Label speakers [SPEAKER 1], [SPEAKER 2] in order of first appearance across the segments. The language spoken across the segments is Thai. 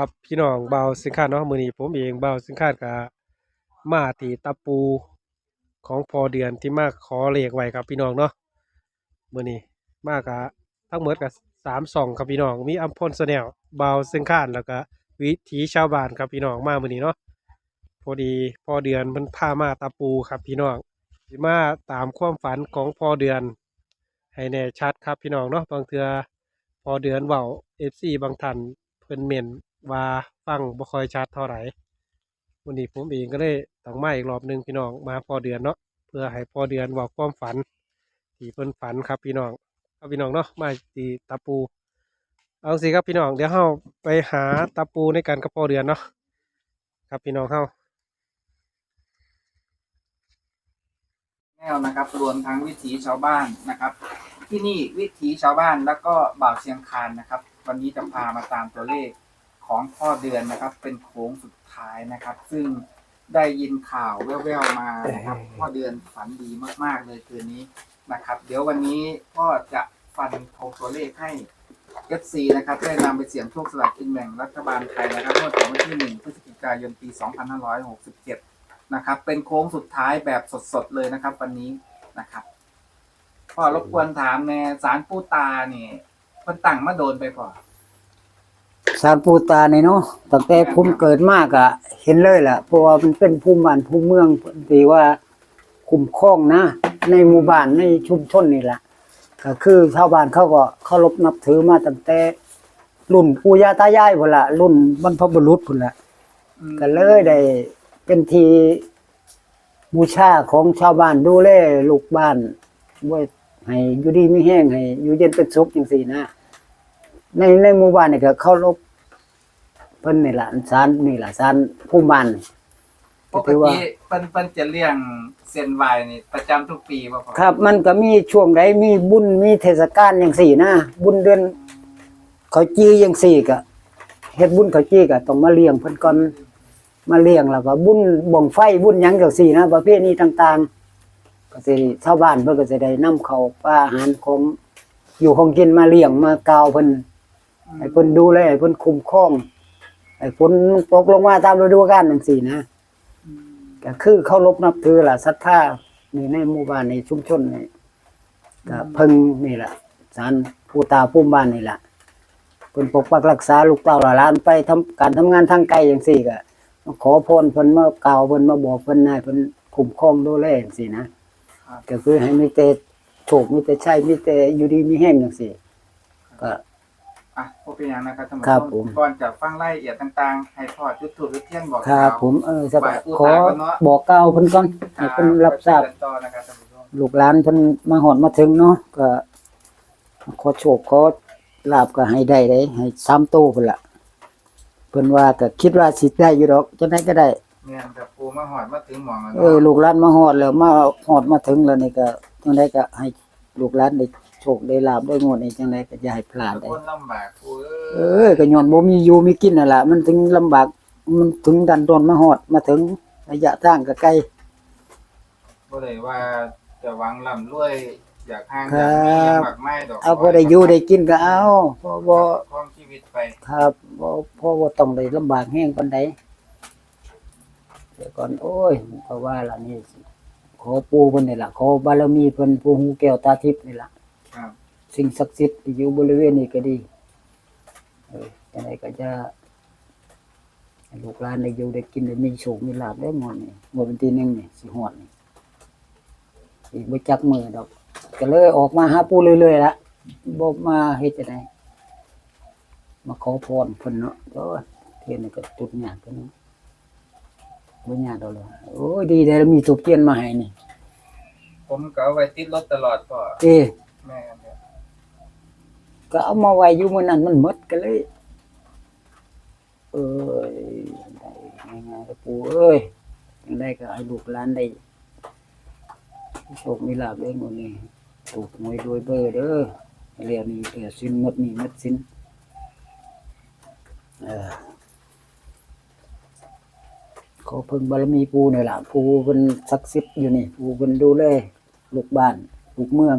[SPEAKER 1] ครับพี่น้องเบาสินค้าเนาะมือนี้ผมเองเบาสินค้าก็มาที่ตะปูของพอเดือนที่มาขอเลขไว้ครับพี่น้องเนาะมือนี้มากะทั้งหมดก็สามสองครับพี่น้องมีอัมพลสแนลเบาสินค้าแล้วก็วิถีชาวบ้านครับพี่น้องมามือนี้เนาะพอดีพอเดือนมันพามาตะปูครับพี่น้องมาตามความฝันของพอเดือน ให้แน่ชัดครับพี่น้องเนาะบางเทือพอเดือนเว้า FC บางท่านเพิ่นเมน ว่าฟังบ่ค่อยชัดเท่าไหร่วันนี้ผมเองก็เลยต้องมาอีกรอบหนึ่งพี่น้องมาพอเดือนเนาะเพื่อให้พอเดือนเว้าความฝันที่เพิ่นฝันครับพี่น้องครับพี่น้องเนาะมาตีตะปู เอาสิครับพี่น้องเดี๋ยวเฮาไปหาตะปูในการกับพอเดือนเนาะครับพี่น้องเฮา
[SPEAKER 2] แนวนะครับรวมทั้งวิถีชาวบ้านนะครับ ที่นี่วิถีชาวบ้านแล้วก็บ่าวเชียงคานนะครับ วันนี้จะพามาตามตัวเลข ของพ่อเดือนนะครับ เป็นโค้งสุดท้ายนะครับ ซึ่งได้ยินข่าวแว่วๆมานะครับพ่อเดือนฝันดีมากๆเลยคืนนี้นะครับ เดี๋ยววันนี้พ่อจะฟันโทงตัวเลขให้ FC นะครับได้นำไปเสี่ยงโชคสลากกินแบ่งรัฐบาลไทยนะครับงวดของวันที่ 1 พฤศจิกายนปี 2567 นะครับ เป็นโค้งสุดท้ายแบบสดๆเลยนะครับ วันนี้นะครับพ่อรบกวนถามในสารปูตาเนี่ยเพิ่นตั้งมาโดนไปพอ
[SPEAKER 3] สารปูตานี่เนาะตั้งแต่ผมเกิดมากอะเห็นเลยแหละเพราะว่ามันเป็นภูมิบ้านภูมิเมืองที่ว่าคุ้มครองนะ ในหมู่บ้านในชุมชนนี่แหละก็คือชาวบ้านเขาก็เคารพนับถือมาตั้งแต่รุ่นปู่ย่าตายายพุ่นละรุ่นบรรพบุรุษพุ่นละก็เลยได้เป็นทีบูชาของชาวบ้านดูแลลูกบ้านไว้ให้อยู่ดีไม่แห้งให้อยู่เย็นเป็นสุขจังซี่นะในในหมู่บ้านเนี่ยก็เคารพ พิ่นนี่ล่ะศาลนี่ล่ะศาลผู้บ้าน
[SPEAKER 2] ป
[SPEAKER 3] ก็
[SPEAKER 2] ก
[SPEAKER 3] ถือว่า
[SPEAKER 2] ติเพิ่นเพิ่นจะเลี้ยงเส้นไหวนี่ประจำทุกปีป่ะพ่อ
[SPEAKER 3] ครับ มันก็มีช่วงใดมีบุญมีเทศกาลจังซี่นะบุญเดือนเขาจี้จังซี่ก็เฮ็ดบุญเขาจี้ก็ต้องมาเลี้ยงเพิ่นก่อนมาเลี้ยงแล้วก็บุญบ่งไฟบุญหยังจังซี่นะประเภทนี้ต่างๆ ก็สิชาวบ้านเพิ่นก็จะได้นำเข้าวปลาอาหารของอยู่ของกินมาเลี้ยงมากล่าวเพิ่นให้เพิ่นดูแลให้เพิ่นคุ้มครอง ให้ฝนตกลงมาตามฤดูกาลจังซี่นะ
[SPEAKER 2] อืม
[SPEAKER 3] ก็คือเคารพนับถือล่ะศรัทธานี่ในหมู่บ้านในชุมชนนี่ก็เพิ่งนี่ล่ะศาลผู้ตาผู้บ้านนี่ล่ะเพิ่นปกปักรักษาลูกเต้าหลานไปทำการทำงานทางไกลจังซี่ก็มาขอพรเพิ่นมากล่าวเพิ่นมาบอกเพิ่นให้เพิ่นคุ้มครองดูแลจังซี่นะครับก็คือให้มีแต่โชคมีแต่ชัยมีแต่อยู่ดีมีแห้งจังซี่ก็
[SPEAKER 2] อะพวกเป็นหยังนะครับท่านผู้
[SPEAKER 3] ครับ
[SPEAKER 2] ช
[SPEAKER 3] ผม
[SPEAKER 2] ก่อนจะฟังรายละเอียดต่างๆ ให้พ่อจุดถูกจุดเทียนบอก
[SPEAKER 3] ครับ
[SPEAKER 2] กล่าว
[SPEAKER 3] ผมเออจะ
[SPEAKER 2] ฝ่ายผู้
[SPEAKER 3] ขอ
[SPEAKER 2] ตายก่อนเนาะ
[SPEAKER 3] บอกกล่าวเพิ่นก่อนให้เพิ่นรับทราบ
[SPEAKER 2] ไปเดินต่อนะครับท่านผู้ชม
[SPEAKER 3] ลูกหลานเพิ่นมาหอดมาถึงเนาะก็ขอโชคขอลาบก็ให้ได้ได้ให้ซ้ำโตพุ่นละเพิ่นว่าก็คิดว่าสิได้อยู่ดอกจังไดก็ได้
[SPEAKER 2] เนี่ยแต่ปูมาหอดมาถึงหมองแล้ว
[SPEAKER 3] เออลูกหลานมาหอดแล้วมาหอดมาถึงแล้วนี่ก็จังไดก็ให้ลูกหลานได้โชคได้ลาบได้งวดนี่จังไดก็อย่าให้พลาด
[SPEAKER 2] ทุก
[SPEAKER 3] ได้
[SPEAKER 2] คนลำบากปู
[SPEAKER 3] เอ
[SPEAKER 2] เอ้ย
[SPEAKER 3] อก็ย้อนบ่มีอยู่มีกินนั่นล่ะมันถึงลำบากมันถึงดันดนมาหอดมาถึงระยะทางก็ไกล
[SPEAKER 2] บ่ได้ว่าจะหวังร่ำรวยอยากห่าง
[SPEAKER 3] ครั
[SPEAKER 2] อยากมีอยา
[SPEAKER 3] บ
[SPEAKER 2] กมากไม้ดอก
[SPEAKER 3] เอาพอได้อยู่ได้กินก็เอาเพราะบ่
[SPEAKER 2] ครองชีวิตไป
[SPEAKER 3] ครับบ่เพราะว่าต้องได้ลำบากแห้งปานใดเดี๋ยวก่อนโอ้ยเพราะว่าล่ะนี่สิขอปู่เพิ่นนี่ล่ะขอบารมีเพิ่นผู้หูแก้วตาทิพย์นี่ล่ะ
[SPEAKER 2] ครับ
[SPEAKER 3] สิ่งศักดิ์สิทธิ์ที่อยู่บริเวณนี้ก็ดีเออจังไดก็จะให้ลูกหลานได้อยู่ได้กินได้มีโชคมีลาภได้หมดนี่หมดเป็นทีหนึงนี่สิฮอดนี่อีกบ่จักมือดอก ก็เลยออกมาหาปู่เรื่อยๆละบ่มาเฮ็ดจังไดมาขอพรเพิ่นเนาะโอ้ยเทียนนี่ก็จุดยากกันเนาะบ่ยากดอกเลยโอ้ยดีได้แล้วมีทูบเทียนมาให้นี่
[SPEAKER 2] ผมก็เอาไว้ติดรถตลอดพ่อ
[SPEAKER 3] เอ้
[SPEAKER 2] แม่เนี่ย
[SPEAKER 3] ก็เอามาไว้อยู่มื้อนั้นมันหมดก็เลย เอ้ยได้ง่ายๆแล้วปู่เอ้ยจังไดก็ให้ลูกหลานได้โชคมีลาภได้หมดนี่ถูกหวยรวยเบอร์เด้อเรียนนี่เรียนสินหมดนี่หมดสินเออขอเพิ่งบารมีปูนี่ล่ะปูเป็นศักดิ์สิทธิ์อยู่นี่ปูเป็นดูแลลูกบ้านลูกเมือง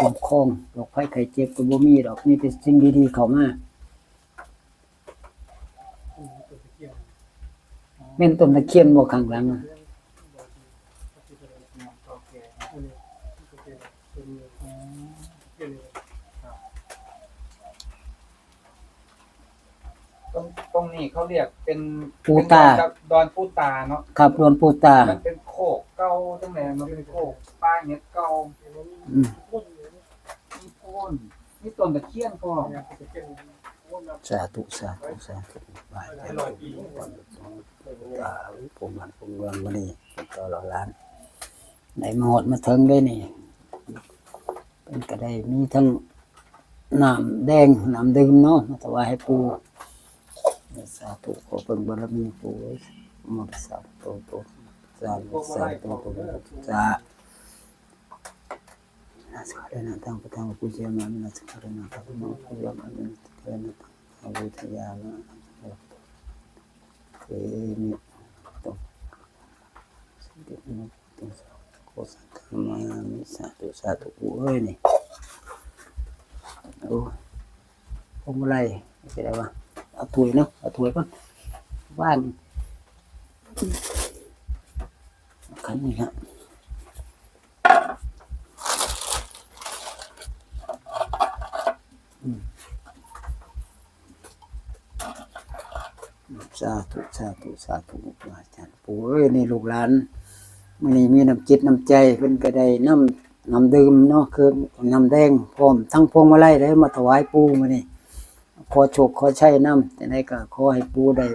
[SPEAKER 3] คุ้มครองโรคภัยไข้เจ็บก็บ่มีดอกมีแต่สิ่งดีๆเข้ามาแม่นต้นตะเคียนบ่ข้างหลังอะ
[SPEAKER 2] โอเคตรงตรงนี้เขาเรียกเป็น
[SPEAKER 3] ปูตา
[SPEAKER 2] เป็นดอนปูตาเนาะ
[SPEAKER 3] ครับรวนปูตา
[SPEAKER 2] มันเป็นโคกเก่าจังไหนมันเป็นโคกป้าเห็ดเก่า
[SPEAKER 3] อืม
[SPEAKER 2] มีโพ่นมีต้นตะเคียนพ่อ
[SPEAKER 3] สาธุสาธุสาธุบายใจลอยปีตาผมมันผมเมืองมานี่ก็หล่อล้านไหนมาหอดมาถึงได้นี่เป็นก็ได้มีทั้งน้ำแดงน้ำดื่มเนาะมาถวายให้ปู่สาธุขอเพิ่งบารมีปู่ไว้หมดสาธุตุสาธุสาธุตุสานาสการะตังปะทังปุจยามามินาสการะตังปุจยามามินาสการะตังอาวุธ ยามาเอมิตุสิเดมิตุสาโคสังฆมามิสาธุสาธุเอ้ยนี่โอ้พวงมาลัยไม่เป็นไรวะเอาถ้วยเนาะเอาถ้วยก่อนว่างขันนี่ฮะอืม สาธุสาธุสาธุอาจารย์ปู่เอ้ยนี่ลูกหลานมันนี่มีน้ำจิตน้ำใจเพิ่นก็ได้น้ำน้ำดื่มเนาะคือน้ำแดงพร้อมทั้งพวงมาลัยได้มาถวายปู่มื้อนี้ขอโชคขอใช้น้ำแต่ไหนก็ขอให้ปู่ได้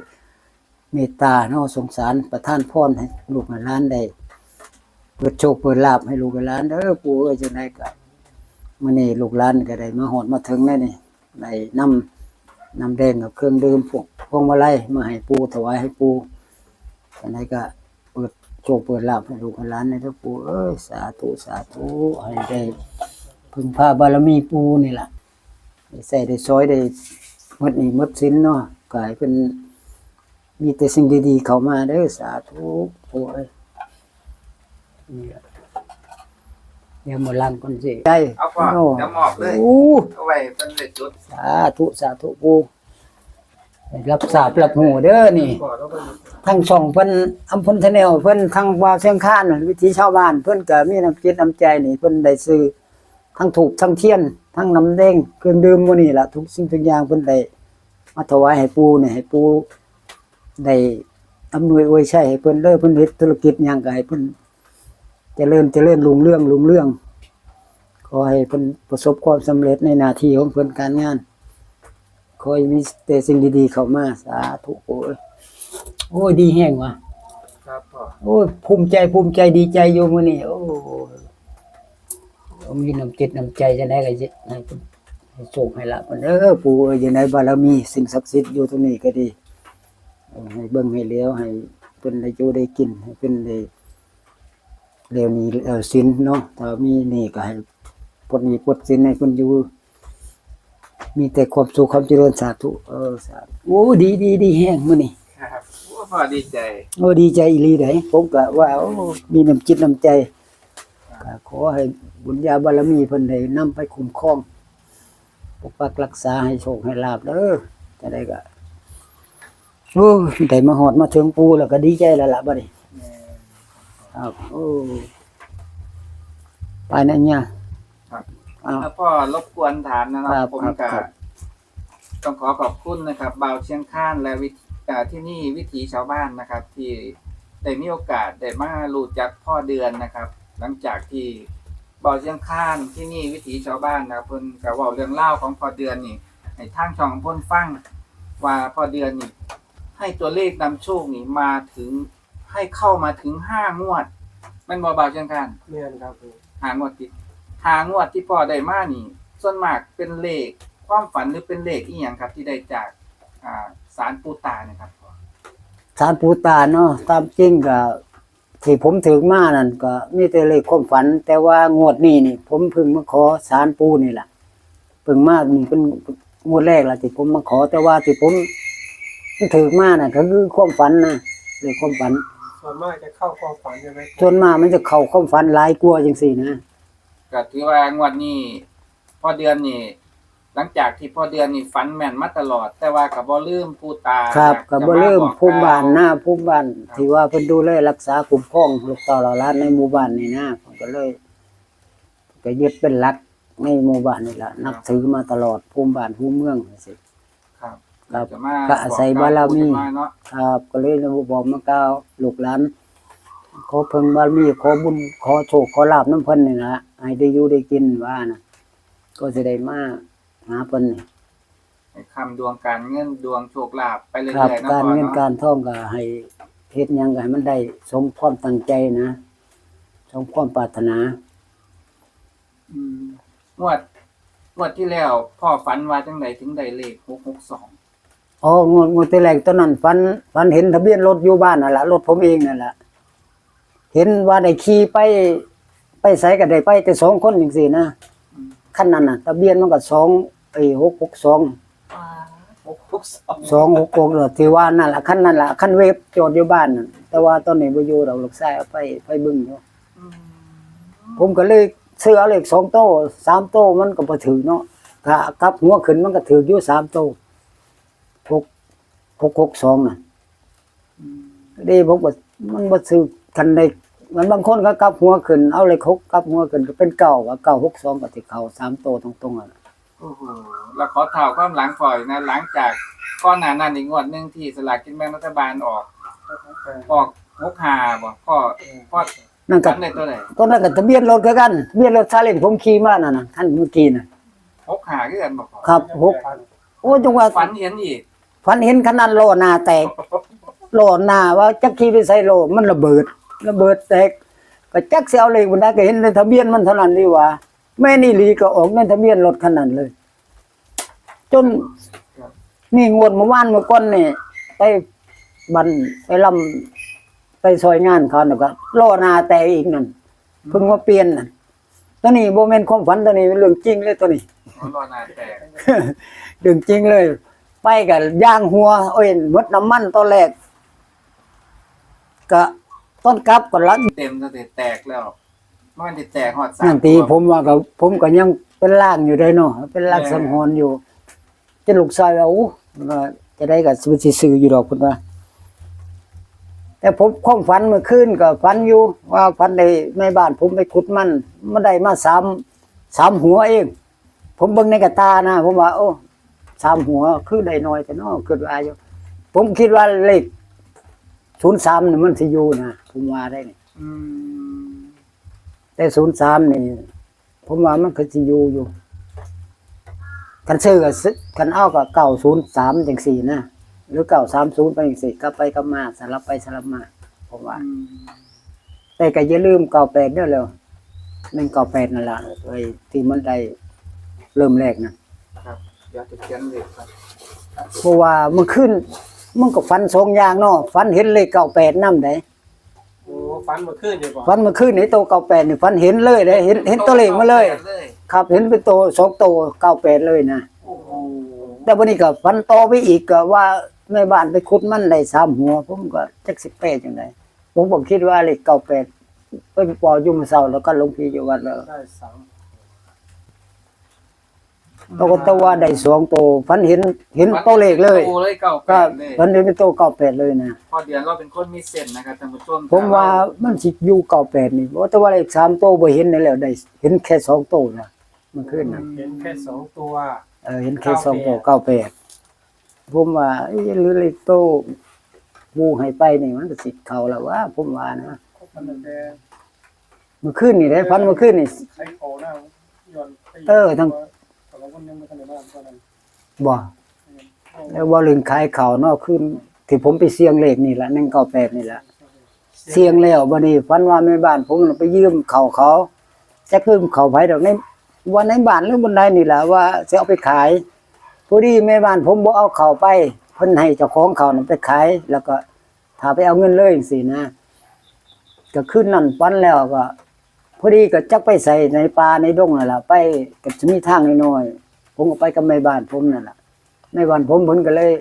[SPEAKER 3] เมตตาเนาะสงสารประทานพรให้ลูกหลานได้เปิดโชคเปิดลาภให้ลูกหลานเด้อปู่เอ้ยจังไดก็มื้อนี้ลูกหลานก็ได้มาฮอดมาถึงแล้วนี่ได้นำ น้ำแดงกับเครื่องดื่มพวกพวงมาลัยมาให้ปูถวายให้ปู่จังไดก็เปิดโชคเปิดลาภให้ลูกให้หลานในเด้อปู่เอ้ยสาธุสาธุให้ได้พึ่งพาบารมีปูนี่แหละได้ใส่ได้ซอยได้มดนี่มดสินเนาะกลายเป็นมีแต่สิ่งดีๆเข้ามาเด้อสาธุโอ้ยนี่ล่ะ เดี๋ยวหมดลังคนสิใจ
[SPEAKER 2] เอาพ่อเดี๋ยวหมอบเลย
[SPEAKER 3] โอ้
[SPEAKER 2] เอาไว้เป็นเล็ดจุด
[SPEAKER 3] สาธุสาธุปูให้รับทราบรับหูเด้อนี่ทั้งสองเพิ่นอำเภอทะแนวเพิ่นทางวาวเชียงคานน่ะวิถีชาวบ้าน เพิ่นก็มีน้ำจิตน้ำใจนี่เพิ่นได้ซื้อทั้งถูกทั้งเทียน ทั้งน้ำแดงเครื่องดื่มหมื้นี้ล่ะทุกสิ่งทุกอย่างเพิ่นได้มาถวายให้ปู่นี่ให้ปู่ได้อำนวยอวยชัยให้เพิ่นเด้อเพิ่นเฮ็ดธุรกิจหยังก็ให้เพิ่น เจริญเจริญรุ่งเรืองรุ่งเรือง ขอให้เพิ่นประสบความสำเร็จในหน้าที่ของเพิ่นการงาน ขอให้มีแต่สิ่งดีๆเข้ามา สาธุโอ้ยโอ้ยดีแห้งว่ะ
[SPEAKER 2] ครับพ่อ
[SPEAKER 3] โอ้ยภูมิใจภูมิใจดีใจอยู่มื้อนี้โอ้ยมีน้ำจิตน้ำใจจะได้ก็สิให้เพิ่นให้โชคให้ลาภเพิ่นเด้อปู่เอ้ยอยู่ในบารมีสิ่งศักดิ์สิทธิ์อยู่ตรงนี้ก็ดีเออให้เบิ่งให้เลี้ยวให้เพิ่นได้อยู่ได้กินให้เพิ่นได้ เลี้ยวหนี้เออสินเนาะถ้ามีหนี่ก็ให้ปลดหนี้ปลดสินให้เพิ่นอยู่ มีแต่ความสุขความเจริญสาธุเออสาธุโอ้ดีดีดีแห้งมื้อนี้
[SPEAKER 2] ครับโอ้พ่อดีใจ
[SPEAKER 3] โอ้ดีใจอีหลีได้ผมก็ว่าโอ้มีน้ำจิตน้ำใจก็ขอให้บุญญาบารมีเพิ่นได้นำไปคุ้มครองปกปักรักษาให้โชคให้ลาบเด้อจะได้ก็โอ้ได้มาฮอดมาถึงปูแล้วก็ดีใจแล้วล่ะบัดนี้ ครับ โอ้ไปนั่นเนี่ย
[SPEAKER 2] ครับ
[SPEAKER 3] อ้าว
[SPEAKER 2] แล้วพ่อรบกวนถามนะค
[SPEAKER 3] ครั
[SPEAKER 2] รั
[SPEAKER 3] บบ
[SPEAKER 2] ผม
[SPEAKER 3] ครับ
[SPEAKER 2] ก็
[SPEAKER 3] ครับ
[SPEAKER 2] ต้องขอขอบคุณนะครับบ่าวเชียงข้านและวิถีอ่าที่นี่วิถีชาวบ้านนะครับ ที่ได้มีโอกาสได้มารู้จักพ่อเดือนนะครับ หลังจากที่บ่าวเชียงข้านที่นี่วิถีชาวบ้านนะครับเพิ่นก็เว้าเรื่องเล่าวของพ่อเดือนนี่ให้ทางช่องเพิ่นฟังว่าพ่อเดือนนี่ให้ตัวเลขนำโชคนี่มาถึง ให้เข้ามาถึงห้างวดแมันบ่บ่าวเชียงข้าน
[SPEAKER 1] เมียนครับผม
[SPEAKER 2] หางวดติดหางวดที่พ่อได้มานี่ ส่วนมากเป็นเลขความฝันหรือเป็นเลขอีหยังครับ ที่ได้จากอ่าสารปูตาเนะครับพ่อ
[SPEAKER 3] สารปูตาเนาะตามจริงก็ที่ผมถึงมานั่นก็มีแต่เลขความฝัน แต่ว่างวดนี้นี่ ผมเพิ่งมาขอสารปูนี่แหละเพิ่งมานี่เป็นงวดแรกละที่ผมมาขอ แต่ว่าที่ผมถึงมาน่ะก็คือความฝันนะเลขความฝัน
[SPEAKER 1] ส่วนมากจะเข้าความฝันใช่ไหม
[SPEAKER 3] ส่วนมากมันจะเข้าความฝันหลายกลัวาจังสี่นะ
[SPEAKER 2] ก็ถือว่างวดนี้พ่อเดือนนี่ หลังจากที่พ่อเดือนนี่ฝันแม่นมาตลอด แต่ว่ากับบ่ลืมผู้ตา
[SPEAKER 3] ครับ
[SPEAKER 2] อยา
[SPEAKER 3] ก็
[SPEAKER 2] จะ
[SPEAKER 3] บ่ลืม
[SPEAKER 2] บอก
[SPEAKER 3] ภูมิบ้าน
[SPEAKER 2] กล่ว
[SPEAKER 3] หน้าภูมิบ้านที่ว่าเพิ่นดูแลรักษาคุ้มครองลูกเต่าเหล่าล้านในหมู่บ้านนี่นะผมก็เลย ก็ยึดเป็นหลักในหมู่บ้านนี่ล่ะนับถือมาตลอดภูมิบ้านภูมิเมืองจังซี่
[SPEAKER 2] ครับ
[SPEAKER 3] ครับ
[SPEAKER 2] จะมา
[SPEAKER 3] ก็อาศัยบารมี
[SPEAKER 2] บอกกล่วผู้ที่เนาะ
[SPEAKER 3] ครับก็เลยบอกมากล่าวลูกหลานขอเพิ่งบารมีขอบุญขอโชคขอลาบน้ำเพิ่นนี่นะให้ได้อยู่ได้กินว่านะก็สิได้มาหาเพิ่นนี่
[SPEAKER 2] ให้คำดวงการเงินดวงโชคลาภไปเรื่
[SPEAKER 3] ครับ
[SPEAKER 2] อยๆนะ
[SPEAKER 3] การ
[SPEAKER 2] พ่อ
[SPEAKER 3] เงิน
[SPEAKER 2] เนาะ
[SPEAKER 3] การท่องก็ให้เฮ็ดหยังก็ให้มันได้ สมความตั้งใจนะสมความปรารถนา
[SPEAKER 2] อืมงวดงวดที่แล้วพ่อฝันว่าจังไดถึงได้เลข662
[SPEAKER 3] อ๋องวดงวดที่แรกตอนนั้นฝันฝันเห็นทะเบียนรถอยู่บ้านนั่นล่ะรถผมเองนั่นล่ะเห็นว่าได้ขี่ไป ไปไสก็ได้ไป แต่สองคนจังซี่นะ
[SPEAKER 2] อืม
[SPEAKER 3] คันนั้นน่ะทะเบียนมันก็สองไอ้หกหกสอง
[SPEAKER 2] 662
[SPEAKER 3] สองหกหกเลยที่ว่านั่นล่ะคันนั่นล่ะคันเวฟจอดอยู่บ้านนั่นแต่ว่าตอนนี้บ่อยู่ดอกลูกชายเอาไปไปเบึงอยู่
[SPEAKER 2] อืม
[SPEAKER 3] ผมก็เลยซื้อเอาเลขสองโต้สามโต้มันก็บ่ถือเนาะถ้ากลับหัวขึ้นมันก็ถืออยู่สามโต้ หกหกหกสองน่ะ
[SPEAKER 2] อืม
[SPEAKER 3] เดีผมก็มันบ่ซื้อคันใดมันบางคนก็กลับหัวขึ้น เอาเลขหกกลับหัวขึ้นก็เป็นเก้าว่าเก้าหกสองก็สิเข้าสามโต้ตรงๆอะ
[SPEAKER 2] โอ้โหแล้วขอถามความหลังฝอยนะหลังจากก้อนหนานั้นอีกงวดหนึงที่สลากกินแบ่งรัฐบาลออกออกหกหาบ่พ่อพ่อ
[SPEAKER 3] นั่นก็
[SPEAKER 2] จำได้ตัวไหน
[SPEAKER 3] ตอนนั้นก็ทะเบียนรถคือกันทะเบียนรถซาเล้งผมขี่มานั่นน่ะคันเมื่อกี้น่ะ
[SPEAKER 2] หกหาคือกันบ่พ่อ
[SPEAKER 3] ครับหกโอ้จังหวะ
[SPEAKER 2] ฝันเห็นอีก
[SPEAKER 3] ฝันเห็นขนาดโลหนาแตก โลหนาว่าจักขี่ไปใส่โลมันระเบิด ระเบิดแตกก็จักสิเอาเลขบนได้ก็เห็นในทะเบียนมันเท่านั้นนี่ว่าแม่นี่หลีก็ออกในทะเบียนรถคันนั้นเลย จนนี่งวดเมื่อวานเมื่อก่อนนี่ไปบันไปลำไปซอยงานเขาน่ะก็โลหนาแตกอีกนั่นเพิ่งมาเปลี่ยนนั่นตัวนี้บ่แม่นความฝันตัวนี้เป็นเรื่องจริงเลยตัวนี้
[SPEAKER 2] รอหนาแตก
[SPEAKER 3] ดึงจริงเลย ไปกับย่างหัวโอ้ยหมดน้ำมันตอนแรกก็ต้นกลับก็ลัก
[SPEAKER 2] เต็มตั้งแต่แตกแล้วมันได้แตกฮอดสาม
[SPEAKER 3] นั่นตี
[SPEAKER 2] ตัว
[SPEAKER 3] ผมว่าก็ผมก็ยังเป็นล่างอยู่ได้เนาะเป็นล่างสังหรณ์อยู่ จะลูกชายว่าอู้ว่าจะได้กับสิซื้ออยู่ดอกคุณว่าแต่ผมความฝันเมื่อคืนก็ฝันอยู่ ว่าฝันในในบ้านผมไปขุดมันมันได้มาสามสามหัวเอง ผมเบิ่งในกระตานะ ผมว่า โอ้ สามหัวคือได้น้อยแต่เนาะคือว่าอยู่ผมคิดว่าเลขศูนย์สามนี่มันสิอยู่นะผมว่าได้นี่
[SPEAKER 2] อืม
[SPEAKER 3] แต่ศูนย์สามนี่ผมว่ามันคือสิอยู่อยู่กันซื้อกับกันเอากับเก่าศูนย์สามจังสี่นะหรือเก่าสามศูนย์ไปจังสี่กลับไปกลับมาสลับไปสลับมา ผมว่า
[SPEAKER 2] อืม
[SPEAKER 3] แต่ก็อย่าลืมเก่าแปดเด้อแล้วนั่นเก่าแปดนั่นล่ะไอ้ที่มันได้เริ่มแรกนะ
[SPEAKER 2] ครับเดี๋ยวจะเขียนเลขครับ
[SPEAKER 3] เพราะว่ามันขึ้นมันก็ฟันสองอย่างเนาะฟันเห็นเลขเก่าแปดนำได้
[SPEAKER 1] โอ้ฟันเมื่อคืนดีกว่า
[SPEAKER 3] ฟันมันขึ้นในโตเก่าแปดนี่ฟันเห็นเลยได้เห็นเห็นตัวเลขมาเลย ครับ เห็นเป็นโตสองโตเก้าแปดเลยนะ
[SPEAKER 2] โอ้โห
[SPEAKER 3] แต่วันนี้ก็ฟันต่อไปอีกก็ว่าแม่บ้านไปขุดมันได้สามหัวผมก็จักสิบแปดจังไดผมก็คิดว่าเลขเก่าแปดไปปออยู่มาเศร้าแล้วก็หลวงพี่อยู่วัดแล้ว
[SPEAKER 1] ได้สาม
[SPEAKER 3] ปรากฏว่าได้สองโตฟันเห็นเห็นตัวเลขเลย
[SPEAKER 2] โตเลยเก้าแป
[SPEAKER 3] ก็
[SPEAKER 2] ดเลย
[SPEAKER 3] ฟันเห็นเป็นโตเก่าแปดเลยนะ
[SPEAKER 2] พอเดือนเราเป็นคนมีเส้นนะครับท่านผู้ชม
[SPEAKER 3] ผมว่ามันสิอยู่เก่าแปดนี่ว่าแต่ว่าเลขสามโตบ่เห็นนี่แล้วได้เห็นแค่สองโตนะมันขึ้นนะ
[SPEAKER 1] เห็นแค่สองตัว
[SPEAKER 3] เออเห็นแค่สองโตเก้าแปดผมว่าเอ้ยหรือเลขโตบูให้ไปนี่มันก็สิเข้าแล้วว่าผมว่านะ
[SPEAKER 1] มันแต่
[SPEAKER 3] เมื่อคืนนี่ได้ฟันเมื่อคืนนี่
[SPEAKER 1] ใช้โคหน้าย้อนไป
[SPEAKER 3] เออทั้ง
[SPEAKER 1] แต่ละคนยังไม่ทันได้บ้านก็นั้น
[SPEAKER 3] บ่แล้วว่าเรื่องขายข้าวเนาะคืนที่ผมไปเสี่ยงเลขนี่ล่ะ198นี่แหละเสี่ยงแล้วบัดนี้ฟันว่าแม่บ้านผมไปยืมเขาเขาจักยืมข้าไผดอกในวันในบ้านหรือบนใดนี่แหละว่าสิเอาไปขายพอดีแม่บ้านผมบ่เอาเขาไปเพิ่นให้เจ้าของเขาน่ะไปขาย แล้วก็ถ้าไปเอาเงินเลยจังซี่นะก็คืนนั้นฟันแล้วก็ พอดีก็จักไปใส่ในป่าในดงนั่นแหละไปก็จะมีทางน้อยๆผมก็ไปกับแม่บ้านผมนั่นแหละแม่บ้านผมเพิ่นก็เลย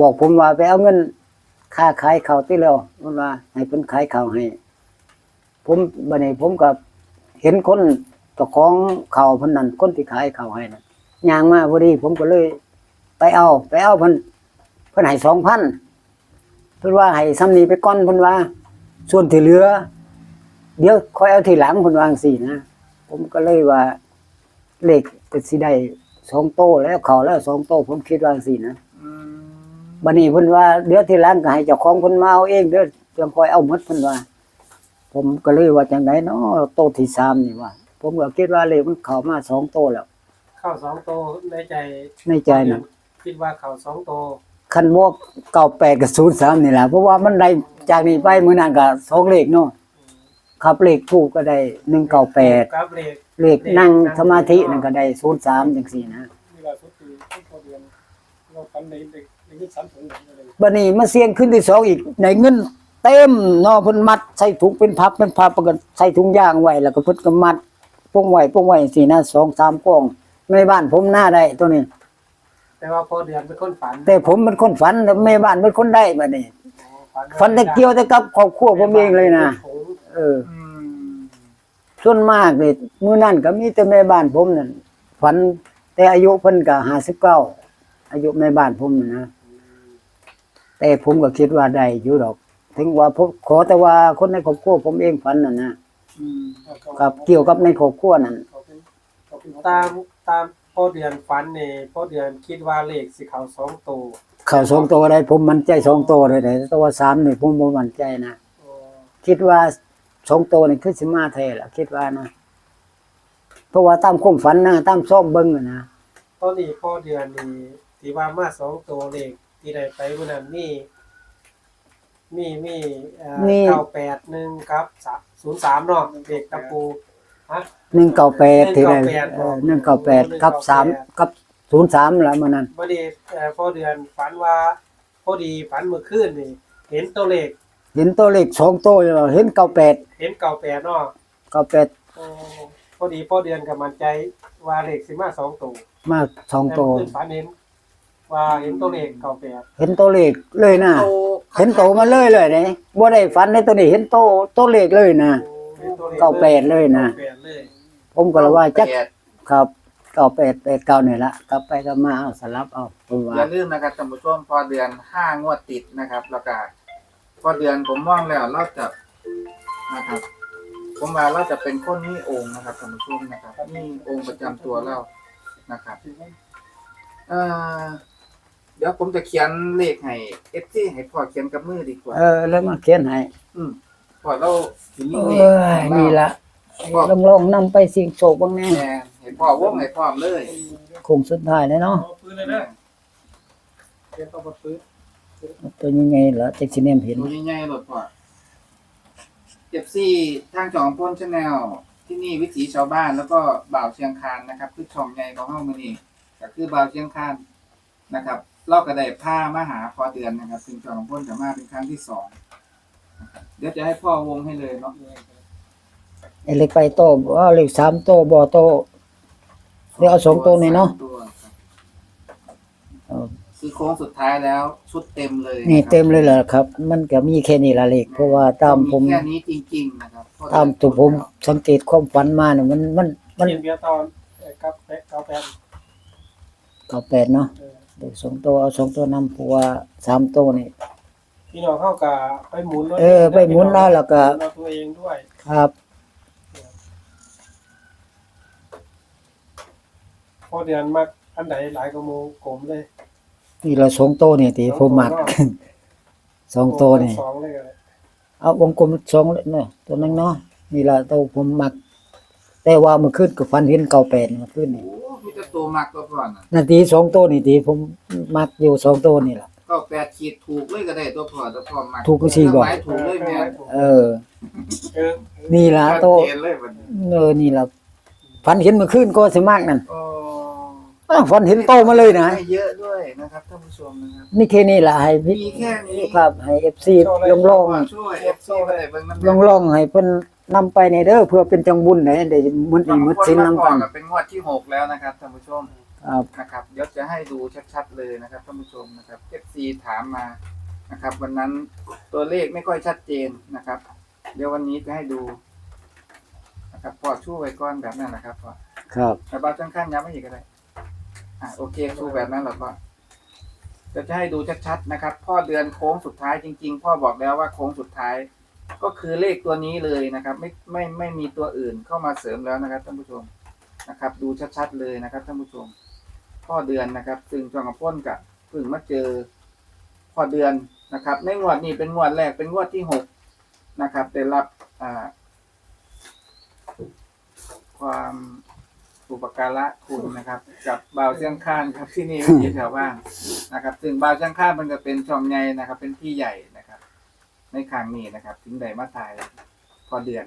[SPEAKER 3] บอกผมว่าไปเอาเงินค่าขายข้าวที่แล้วเพิ่นว่า ให้เพิ่นขายข้าวให้ ผมบัดนี้ผมก็เห็นคนเจ้าของข้าวเพิ่นนั่นคนที่ขายข้าวให้นั่นยางมาพอดี ผมก็เลย ไปเอา ไปเอาเพิ่นเพิ่นให้สองพันเพิ่นว่าให้ซ้ำนี้ไปก้อนเพิ่นว่า ส่วนที่เหลือ เดี๋ยวค่อยเอาทีหลังเพิ่นวาจั่งสี่นะ ผมก็เลยว่าเลขก็สิได้สองโตแล้วเขาแล้วสองโตผมคิดว่าจั่งสี่นะ
[SPEAKER 2] อืม
[SPEAKER 3] บัดนี้เพิ่นว่าเดี๋ยวทีหลังก็ให้เจ้าของเพิ่นมาเอาเองเด้อจังค่อยเอาหมดเพิ่นว่า ผมก็เลยว่าจังไดเนาะโตที่สามนี่ว่า ผมก็คิดว่าเลขมันเข้ามาสองโตแล้ว
[SPEAKER 1] เข้าสองโตในใจ
[SPEAKER 3] ในใจน่ะ
[SPEAKER 1] คิดว่าเข้าสองโต
[SPEAKER 3] คันโมกเก้าแปดกับศูนย์สามนี่แหละเพราะว่ามันได้จากนี้ไปมื้อนั้นก็สองเลขเนาะ ครับเลขถูกก็ได้หนึ่งเก้าแปด
[SPEAKER 1] ครับเลข
[SPEAKER 3] เลขนั่งสมาธินั่นก็ได้ศูนย์สามจังสี่นะ
[SPEAKER 1] เวลาสุดคือพอเดือนเราทำในในในเงินสามถุงเลย
[SPEAKER 3] บัดนี้มาเสี่ยงขึ้นที่สองอีกในเงินเต็มเนาะเพิ่นมัดใส่ถุงเป็นพับเป็นพับแล้วก็ใส่ถุงยางไว้แล้วก็เพิ่นก็มัดป้งไว้ป้งไว้จังซี่นะสองสามกล่องในบ้านผมหน้าได้ตัวนี้
[SPEAKER 1] แต่ว่าพอเดือนเป็นคนฝัน
[SPEAKER 3] แต่ผมเป็นคนฝันแต่แม่บ้านเป็นคนได้บัดนี้ฝันแต่เกี่ยวแต่กับครอบครัวผมเองเลยนะ เออ
[SPEAKER 2] อืม
[SPEAKER 3] ส่วนมากเลยมื้อนั้นก็มีแต่แม่บ้านผมนั่นฝันแต่อายุเพิ่นก็59อายุแม่บ้านผมนั่นนะแต่ผมก็คิดว่าได้อยู่ดอก ถึงว่าผมขอแต่ว่าคนในครอบครัวผมเองฝันน่ะนะ
[SPEAKER 2] อืม
[SPEAKER 3] กับเกี่ยวกับในครอบครัวนั่น
[SPEAKER 1] ตามตามพอเดือนฝันเนี่ยพอเดือนคิดว่าเลขสิเขาสองโต
[SPEAKER 3] เข้าสองตัวได้ผมมั่นใจสองตัวเลยแต่ตัวสามนี่ผมบ่มั่นใจนะคิดว่า สองตัวนี่คือสิมาแท้ล่ะคิดว่านะเพราะว่าตามความฝันนะตามซ่อมเบิ่งอะนะ
[SPEAKER 1] ตอนนี้พอเดือนนี่ที่ว่ามาสองโตเลขที่ได้ไปเมื่อนั้นมีมีมี เก้าแปดหนึ่งครับศูนย์สามเนาะเด็กตะปูฮะ
[SPEAKER 3] หนึ่งเก้าแปดที่ได้
[SPEAKER 1] 198
[SPEAKER 3] หนึ่งเก้าแปดกับสามกับศูนย์สามแล้วมันนั้น
[SPEAKER 1] พอดีเอ่อพอเดือนฝันว่าพอดีฝันเมื่อคืนนี่เห็นตัวเลข
[SPEAKER 3] เห็นตัวเลขสองตัวอยู่เห็นเก้าแปด
[SPEAKER 1] เห็นเก่าแปดเนาะ
[SPEAKER 3] เก้าแปด
[SPEAKER 1] โอ้พอดีพอเดือนกับมันใจว่าเลขสิมาสองตัว
[SPEAKER 3] มาสอง
[SPEAKER 1] แต่
[SPEAKER 3] ตัว
[SPEAKER 1] เมื่อคืนฝันเห็นว่าเห็นตัวเลขเก่าแปด
[SPEAKER 3] เห็นตัวเลขเลยนะ
[SPEAKER 2] โต
[SPEAKER 3] เห็นโตมาเลยเลยเนี่ยบ่ได้ฝันในตัวนี้เห็นโตตัวเลขเลยนะ
[SPEAKER 1] เห็นตัวลข
[SPEAKER 3] เก้าแปดเลยนะ
[SPEAKER 1] เก้าแปดเลย
[SPEAKER 3] ผมก็เลยว่าจัก
[SPEAKER 2] แปด
[SPEAKER 3] ครับเก้าแปดแปดเก้านี่ละกลับไปกลับมาเอาสลับเอาผมว่า
[SPEAKER 2] อย่าลืมนะครับท่านผู้ชมพอเดือนห้างวดติดนะครับ แล้วก็พ อเดือนผมมองแล้วเราจะนะครับ ผมว่าเราจะเป็นคนมีองค์นะครับท่านผู้ชมนะครับมีองค์ประจำตัวเรานะครับเอ่อเดี๋ยวผมจะเขียนเลขให้เอฟซีให้พ่อเขียนกับมือดีกว่า
[SPEAKER 3] เออ แล้วมาเขียนให้
[SPEAKER 2] อืมพ่อเราถึง
[SPEAKER 3] เอ
[SPEAKER 2] เลข
[SPEAKER 3] อนี่ละลองลองนำไปเสิ่งโศกบ้างแน่
[SPEAKER 2] แม่ให้พ่อวงให้พร้อมเลย
[SPEAKER 3] คงสุดท้ายเลยเนาะ
[SPEAKER 1] เอาปืนเลยนะเตรียมตัวปืน
[SPEAKER 3] ตัวยังไงเหรอจักสิแนมเห็น
[SPEAKER 2] ดูใหญ่ๆหลดพ่อเจ็บซี่ทางจองพ้นชาแนลที่นี่วิถีชาวบ้านแล้วก็บ่าวเชียงคานนะครับ คือช่องใหญ่ของห้องมือนี้ก็คือบ่าวเชียงคานนะครับลอกกระไดผ้ามาหาพอเดือนนะครับซึ่งจองพ้นจะมาเป็นครั้งที่สองนะครับเดี๋ยวจะให้พ่อวงให้เลยเนาะ
[SPEAKER 3] ไอ้เล็กไปโตว่าเล็กสามโตบ่โต เดี๋ยวเอาสองตัวนี่เนาะ
[SPEAKER 2] สมตัวครับ
[SPEAKER 3] เออ
[SPEAKER 2] คือโค้งสุดท้ายแล้วชุดเต็มเลย
[SPEAKER 3] นี่ะ
[SPEAKER 2] ครับ
[SPEAKER 3] เต็มเลยเหรอครับ มันก็มีแค่นี้ละเล็กเพราะว่าตามผม
[SPEAKER 2] แค่นี้จริงๆนะครับ
[SPEAKER 3] ตามตัวผมสังเกตความฝันมาเนี่ยมันมันมัน
[SPEAKER 1] เตรียมเบียร์ตอนเอ่อกับแปดเก้าแปด
[SPEAKER 3] เก้าแปดเนาะ
[SPEAKER 1] เออ
[SPEAKER 3] เด็กสองตัวเอาสองตัวนำเพราะว่าสามตัวนี่
[SPEAKER 1] พี่น้องเข้ากับไปหมุนรถ
[SPEAKER 3] เออไปหมุนแล้วแล้วก็
[SPEAKER 1] เราตัวเองด้วย
[SPEAKER 3] ครับ
[SPEAKER 1] พอเดือนมากอันใดหลายกว่าโมงกลมเลย
[SPEAKER 3] นี่เราสองตัวนี่ที่ผมมักสองตัวนี่
[SPEAKER 1] สองเลยก็ได้
[SPEAKER 3] เอาวงกลมสองเลยเนาะตัวนั้นเนาะนี่ละตัวผมมัก แต่ว่าเมื่อคืนก็ฝันเห็นเก้าแปดเมื่อคืนนี่
[SPEAKER 2] โอ้มีแต่ตัวมักตัวก่อนน่ะ
[SPEAKER 3] นาทีสองตัวนี่ที่ผมมักอยู่สองตัวนี่ล่ะ
[SPEAKER 2] ก็แปดขีดถูกเลยก็ได้ตัวพอตัวพอมัก
[SPEAKER 3] ถูกก็สิบอก
[SPEAKER 2] หมายถูกเลยแม่น
[SPEAKER 3] เออ
[SPEAKER 1] เออ
[SPEAKER 3] นี่ล่ะ
[SPEAKER 2] ชัด
[SPEAKER 3] ตัว
[SPEAKER 2] เจนเลยบัดนี้
[SPEAKER 3] เออนี่ล่ะฝันเห็นเมื่อคืนก็สิมากนั่น
[SPEAKER 2] โอ้
[SPEAKER 3] อ้าวฝันเห็นโตมาเลยนะ
[SPEAKER 2] ให้เยอะด้วยนะครับท่านผู้ชมนะครับ
[SPEAKER 3] นี่แค่นี้ล่ะให้พี่
[SPEAKER 2] มีแค่นี้
[SPEAKER 3] ครับให้ FC ลองลอง
[SPEAKER 2] ช่วยเอฟซีไปเลยเบิ่งน้ำ
[SPEAKER 3] ลองลองให้เพิ่นนำไปในเด้อเพื่อเป็นจังบุญได้ได้มื้อนี้มื้อสินนำกัน
[SPEAKER 2] เป็นงวดที่หกแล้วนะครับท่านผู้ชม
[SPEAKER 3] ครับ
[SPEAKER 2] นะครับเดี๋ยวจะให้ดูชัดๆเลยนะครับท่านผู้ชมนะครับเอฟซีถามมานะครับ วันนั้นตัวเลขไม่ค่อยชัดเจนนะครับ เดี๋ยววันนี้จะให้ดูนะครับพอช่วยไว้ก้อนแบบนั้นนะครับพอ
[SPEAKER 3] ครับ
[SPEAKER 2] แต่บางข้างๆย้ำไม่อีกก็ได้ อะโอเคชูแบบนั้นเราก็จะจะให้ดูชัดๆนะครับ พ่อเดือนโค้งสุดท้ายจริง ๆ พ่อบอกแล้วว่าโค้งสุดท้าย ก็คือเลขตัวนี้เลยนะครับ ไม่ไม่ไม่มีตัวอื่นเข้ามาเสริมแล้วนะครับท่านผู้ชมนะครับ ดูชัดๆเลยนะครับท่านผู้ชม พ่อเดือนนะครับซึ่งจองกับพ้นกับพิ่งมาเจอพ่อเดือนนะครับ ในงวดนี้เป็นงวดแรกเป็นงวดที่หกนะครับได้รับความ อุปการะคุณนะครับ กับบ่าวเชียงคานครับที่นี่ที่แถวบ้านนะครับ ซึ่งบ่าวเชียงคานมันก็เป็นช่องใหญ่นะครับ เป็นพี่ใหญ่นะครับในครั้งนี้นะครับ ถึงได้มาถ่ายพอเดือน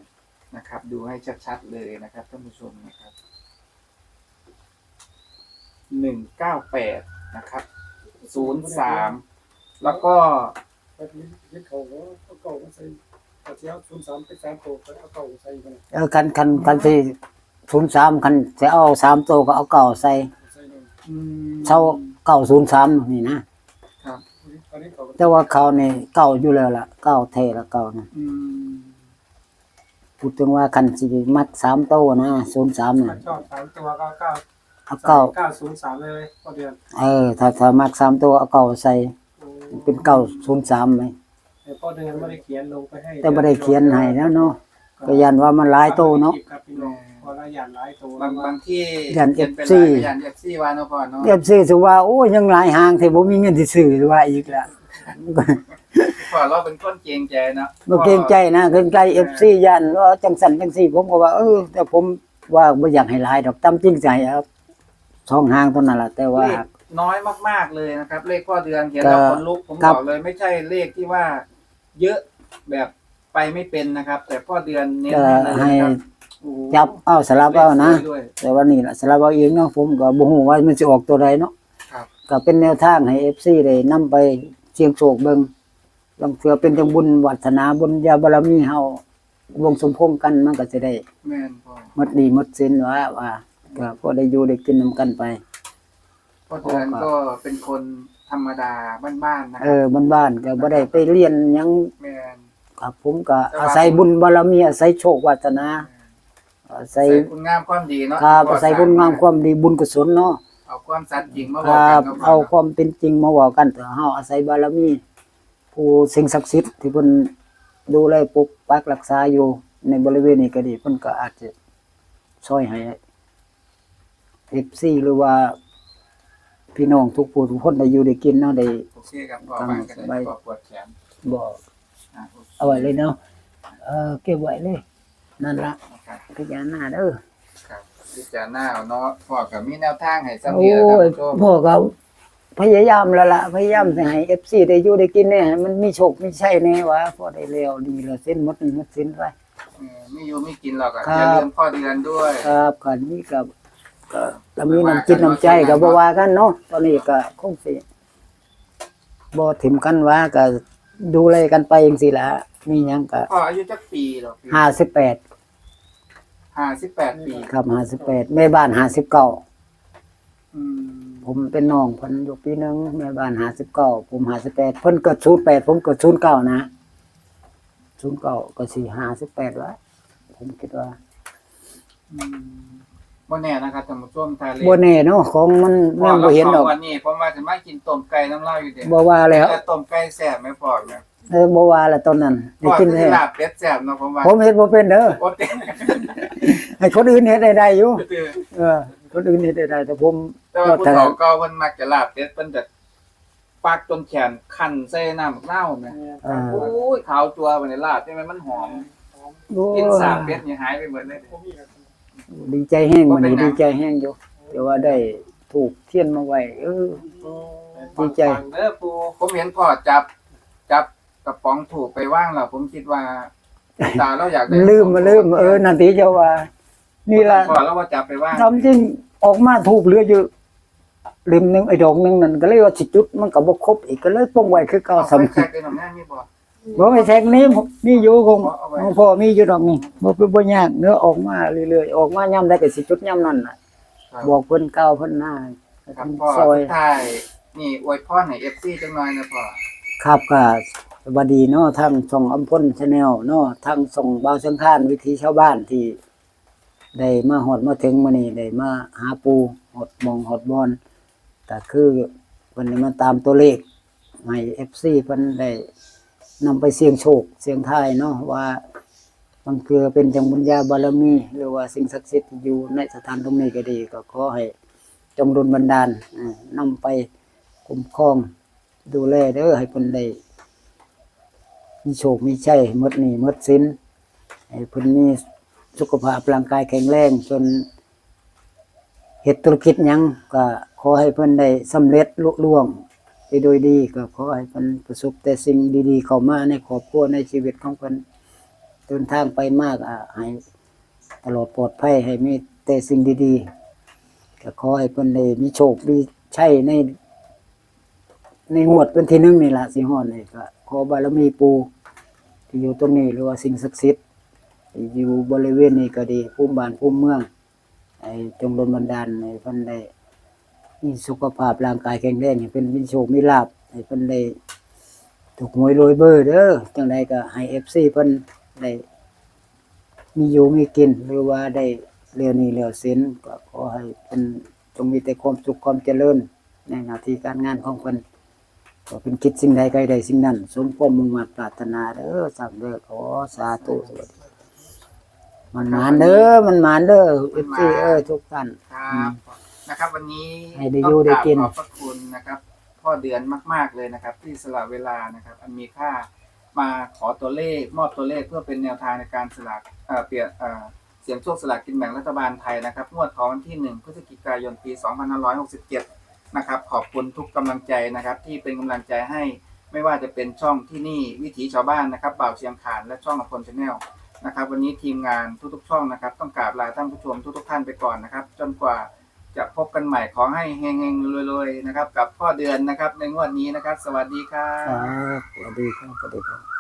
[SPEAKER 2] นะครับ ดูให้ชัดๆเลยนะครับท่านผู้ชมนะครับหนึ่งเก้าแปดนะครับศูนย์สามแล้วก็
[SPEAKER 4] ไปยึดเขาแล้วเอาเก่ามาใส่เอาเที่ยวศูนย์สามไปสามโตไปเอาเก่าใส่กัน
[SPEAKER 3] เออคันคันคันที่ 03คันจะเอาสามตัวก็เอาเก่าใส่
[SPEAKER 4] ใส่เลย
[SPEAKER 2] อืม
[SPEAKER 3] เท่าเก่า03นี่นะ
[SPEAKER 2] ครับ
[SPEAKER 4] ตอนนี้เขาก็
[SPEAKER 3] แต่ว่าเขานี่เก่าอยู่แล้วล่ะเก่าแท้ละเก่านะ
[SPEAKER 2] อืม
[SPEAKER 3] พูดถึงว่าคันสิมัดสามตัวนะ03น่ะ
[SPEAKER 1] ชอบสามตัวก็เก้า
[SPEAKER 3] เอาเก่า
[SPEAKER 1] เก้าศูนย์สามเลยพอเดือน
[SPEAKER 3] เออ ถ้าถ้ามักสามตัวเอาเก่าใส่เป็นเก่า03ไหม
[SPEAKER 1] แต่พอเดือนไม่ได้เขียนลงไปให้
[SPEAKER 3] แต่บ่ได้เขียนให้แล้วเนาะก็ยันว่ามันหลายตัวเนาะ
[SPEAKER 1] ครับพี่น้อง พอละอย่างหลายตัว
[SPEAKER 2] บางบางที่
[SPEAKER 3] ยัน
[SPEAKER 2] ขียไป
[SPEAKER 3] FC
[SPEAKER 2] หลายยันเอฟซีวาโนพอเนาะ
[SPEAKER 3] เรียบซื้อสิว่าโอ้ยยังหลายหางแต่บ่มีเงินสิซื้อว่าอีกแล้ว
[SPEAKER 2] พอเราเป็นคนเกรงใจเนาะ
[SPEAKER 3] บ่เกรงใจนะเกรงใจ FC ยันว่าจังสันจังซี่ผมก็ว่าเออแต่ผมว่าบ่อยากให้หลายดอกตามจริงใจครับช่องหางเท่านั้นล่ะแต่ว่า
[SPEAKER 2] เลขน้อยมากๆเลยนะครับ เลขพ่อเดือนเห็น
[SPEAKER 3] ก็
[SPEAKER 2] แล้วคนลุกผม
[SPEAKER 3] ครับ บ
[SPEAKER 2] อกเลยไม่ใช่เลขที่ว่า เยอะแบบไปไม่เป็นนะครับ แต่พ่อเดือนเน้น
[SPEAKER 3] ก็
[SPEAKER 2] ให้เลย
[SPEAKER 3] ให้
[SPEAKER 2] นะครับโอ้โห
[SPEAKER 3] จับเอาสลับเอานะ
[SPEAKER 2] ลขสวยด้วย
[SPEAKER 3] แต่ว่านี่ล่ะสลับเอาเองเนาะผมก็บ่ฮู้ว่ามันสิออกตัวใดเนาะ
[SPEAKER 2] ครับ
[SPEAKER 3] ก็เป็นแนวทางให้ FC ได้นำไปเสี่ยงโชคเบิ่งลองเถือเป็นจังบุญวัฒนาบุญญาบารมีเฮาวงสมพงษ์กันมันก็สิได้
[SPEAKER 2] แม่นพ่อ
[SPEAKER 3] หมดหนี้หมดสินว่าว่าก็พอได้อยู่ได้กินนำกันไป
[SPEAKER 2] พ่อเดือนก็เป็นคนธรรมดาบ้านๆนะค
[SPEAKER 3] เอ
[SPEAKER 2] รับ
[SPEAKER 3] อบ้านๆก็บ่ได้ไปเรียนหยัง
[SPEAKER 2] แม่น
[SPEAKER 3] ครับผมก็อาศัยบุญบารมีอาศัยโชควาสนาอาศั
[SPEAKER 2] ใส่
[SPEAKER 3] ย
[SPEAKER 2] คุณงามความดีเนาะ
[SPEAKER 3] ครับ
[SPEAKER 2] พ่
[SPEAKER 3] อาศัยคุณงามความดีบุญกุศลเนาะ
[SPEAKER 2] เอาความสัตย์จริงมา
[SPEAKER 3] ค
[SPEAKER 2] บอก
[SPEAKER 3] รั
[SPEAKER 2] กับนก็พ
[SPEAKER 3] เอา
[SPEAKER 2] อ
[SPEAKER 3] ความเป็นจริงมาเว้ากันแต่เฮาอาศัยบารมีผู้สิ่งศักดิ์สิทธิ์ที่เพิ่นดูแลปกปักรักษาอยู่ในบริเวณนี้ก็ดีเพิ่นก็อาจจะช่วยให้ FC หรือว่า พี่น้องทุกผู้ทุกคนได้อยู่ได้กินเนาะได้
[SPEAKER 2] โอเคครับพ่อบ้านก็ได้พ่อปวดแขน
[SPEAKER 3] บอก
[SPEAKER 2] อะ
[SPEAKER 3] เอาไว้เลยเนาะ เออเก็บไว้เลย นั่นละ
[SPEAKER 2] นะ ครับ
[SPEAKER 3] พิจารณาเด้อ
[SPEAKER 2] ครับพิจารณาเอาเนาะพ่อก็มีแนวทางให้ซ้ำ
[SPEAKER 3] โอ้
[SPEAKER 2] เดียวท่าน
[SPEAKER 3] ย
[SPEAKER 2] ผู้ชม
[SPEAKER 3] พ่อก็พยายามแล้วล่ะพยายามสิให้ FC ได้อยู่ได้กินเนี่ยให้มันมีโชคมีชัยแน่วะพอได้แล้วดีแล้วเส้นหมดนี่หมดสินไป
[SPEAKER 2] เออไม่อยู่ไม่กินหรอกอะ
[SPEAKER 3] ครับ
[SPEAKER 2] อย่าลืมพ่อเดือนด้วย
[SPEAKER 3] ครับคันนี้ก็ก็ก็มีน้ำจิตน้ำใจก็บ่ว่ากันเนาะตอนนี้ก็คงสิบ่ถิ่มกันว่าก็ดูแลกันไปจังซี่ล่ะมีหยังก็
[SPEAKER 2] พ่ออายุจักปีหรอก
[SPEAKER 3] 58
[SPEAKER 2] ห้าสิบแปดปี
[SPEAKER 3] ครับ58แม่บ้าน59
[SPEAKER 2] อืม
[SPEAKER 3] ผมเป็นน้องเพิ่นอยู่ปีหนึงแม่บ้าน59ผม58เพิ่นเกิด08ผมเกิด09นะ09ก็สิ58วะผมคิดว่า
[SPEAKER 2] อืมบ่แน่นะครับท่านผู้ชมทาเล
[SPEAKER 3] บ่แน่เนาะของมัน
[SPEAKER 2] พ่อ
[SPEAKER 3] ยัง
[SPEAKER 2] เรา
[SPEAKER 3] บ่เห็นดอก
[SPEAKER 2] วันนี้ผมว่าจะมากินต้มไก่น้ำลายอยู่เด้
[SPEAKER 3] บ่ว่าแล้ว
[SPEAKER 2] แต่ต้มไก่แซ่บไหมพ่อเนี่ย
[SPEAKER 3] เออบ่ว่าแล้วตอนนั้นได้
[SPEAKER 2] พ่อ
[SPEAKER 3] กิน
[SPEAKER 2] คือ
[SPEAKER 3] แท้
[SPEAKER 2] ลาบเป็ดแซ่บเนาะผมว่า
[SPEAKER 3] ผมเฮ็ดบ่เป็นเด้อ
[SPEAKER 2] โอ้เต้
[SPEAKER 3] ให้คนอื่นเฮ็ดได้ได้อยู่
[SPEAKER 2] คือ
[SPEAKER 3] เออคนอื่นเฮ็ดได้ได้แต่ผม
[SPEAKER 2] แต่ว่าผู้เฒ่าเก่าเพิ่นมักจะลาบเป็ดเพิ่นจะปักจนแขนคันใส่น้ำมะนาวแม่
[SPEAKER 3] อ่า
[SPEAKER 2] โอ้ยขาวจัวบัดนี้ลาบใช่ไหมมันหอม
[SPEAKER 3] โอ้
[SPEAKER 2] กินสามเป็ดนี่หายไปหมดเลย
[SPEAKER 3] ดีใจแห้ง
[SPEAKER 2] บ่
[SPEAKER 3] มื้อ
[SPEAKER 2] เป็น
[SPEAKER 3] นี้
[SPEAKER 2] หยัง
[SPEAKER 3] ดีใจแห้งอยู่แต่ว่าได้ถูกเทียนมาไว้เออดีใจ
[SPEAKER 1] ฟังๆเด้อปู
[SPEAKER 2] ผมเห็นพ่อจับจับก ระป๋องถูกไปว่างแล้วผมคิดว่าตาเราอยากได้
[SPEAKER 3] ลืมมาลืมเออนั่นติเจ้าว่า นี่ล่ะ
[SPEAKER 2] พ่อเราว่าจับไปว่าง
[SPEAKER 3] ทำจริงออกมาถูกเหลืออยู่ริมหนึงไอ้ดอกหนึงนั่นก็เลยว่าสิจุดมันก็บ่ครบอีกก็เลยป้องไว้คือเก่า
[SPEAKER 2] เอา
[SPEAKER 3] สำ
[SPEAKER 2] ไปแค่เป็นหน่อแม่นี่บ่
[SPEAKER 3] บ่ไม่แทกนี้มีอยู่คง
[SPEAKER 2] เอาไว้
[SPEAKER 3] ของพ่อมีอยู่ดอกนี่บ่เป็นบ่ยากเนื้อออกมาเรื่อยๆออกมาย่ํได้ก็สิจุดย่ํนั้นน่ะ
[SPEAKER 2] ครับ
[SPEAKER 3] บอกเพิ่นเก่าเพิ่นหน้า
[SPEAKER 2] ครับพ่อ
[SPEAKER 3] ซอย
[SPEAKER 2] สุดท้ายนี่อวยพรให้ FC จังหน่อยนะพ่อ
[SPEAKER 3] ครับก็ส วัสดีเนาะทางช่องอำพลชาแนลเนาะทางส่งบ่าวสังขารวิถีชาวบ้านที่ ได้มาฮอดมาถึงมื้อนี้ได้มาหาปูฮอดมองฮอดบอนก็คือเพิ่นได้มาตามตัวเลขให้ FC เพิ่นได้นำไปเสี่ยงโชคเสี่ยงทายเนาะว่ามันคือเป็นจังบุญญาบารมี หรือว่าสิ่งศักดิ์สิทธิ์อยู่ในสถานตรงนี้ก็ดี ก็ขอให้จงดลบันดาลอ่านำไปคุ้มครองดูแลเด้อให้เพิ่นได้ มีโชคมีชัยมดหนี้มดสินให้เพิ่นมีสุขภาพร่างกายแข็งแรงจนเฮ็ดธุรกิจยังก็ขอให้เพิ่นได้สำเร็จลุล่วงไปโดยดีก็ขอให้เพิ่นประสบแต่สิ่งดีๆเข้ามาในครอบครัวในชีวิตของเพิ่นเดินทางไปมากอะให้ตลอดปลอดภัยให้มีแต่สิ่งดีๆก็ขอให้เพิ่นได้มีโชคมีชัยในในงวดเป็นที่หนึ่งนี่ละสิฮอดนี่ก็ ขอบารมีปูที่อยู่ตรงนี้หรือว่าสิ่งศักดิ์สิทธิ์ที่อยู่บริเวณนี้ก็ดีภูมิบ้านภูมิเมืองให้จงดลบันดาลให้เพิ่นได้มีสุขภาพร่างกายแข็งแรงให้เพิ่นมีโชคมีลาภให้เพิ่นได้ถูกหวยรวยเบอร์เด้อจังไดก็ให้ FC เพิ่นได้มีอยู่มีกินหรือว่าได้เรียวหนี้เรียวสินก็ขอให้เพิ่นจงมีแต่ความสุขความเจริญในหน้าที่การงานของเพิ่น ก็เป็นคิดสิ่งใดใครใดสิ่งนั้น สมความมุ่งมั่นปรารถนาเด้อสาธุเด้อขอสาธุสวัสดีมันหมานเด้อมันหมานเด้อ FC เอ้ยทุกท่าน
[SPEAKER 2] ครับนะครับ วันนี้
[SPEAKER 3] ให้ได้อยู่ได้กิน
[SPEAKER 2] ขอบพระคุณนะครับ พ่อเดือนมาก ๆเลยนะครับ ที่สละเวลานะครับ อันมีค่ามาขอตัวเลขมอบตัวเลขเพื่อเป็นแนวทางในการสลากเอ่อเปลี่ยนเอ่อเสียงโชคสลากกินแบ่งรัฐบาลไทยนะครับงวดของวันที่1พฤศจิกายนปี 2567 นะครับ ขอบคุณทุกกำลังใจนะครับ ที่เป็นกำลังใจให้ไม่ว่าจะเป็นช่องที่นี่วิถีชาวบ้านนะครับบ่าวเชียงขานและช่องอภพลชาแนลนะครับ วันนี้ทีมงานทุกๆ ช่องนะครับ ต้องกราบลาท่านผู้ชมทุกๆท่านไปก่อนนะครับ จนกว่าจะพบกันใหม่ขอให้เฮงๆรวยๆนะครับ กับพ่อเดือนนะครับ ในงวดนี้นะครับ สวัสดี
[SPEAKER 3] ครับสวัสดีครับสวัสดีครับ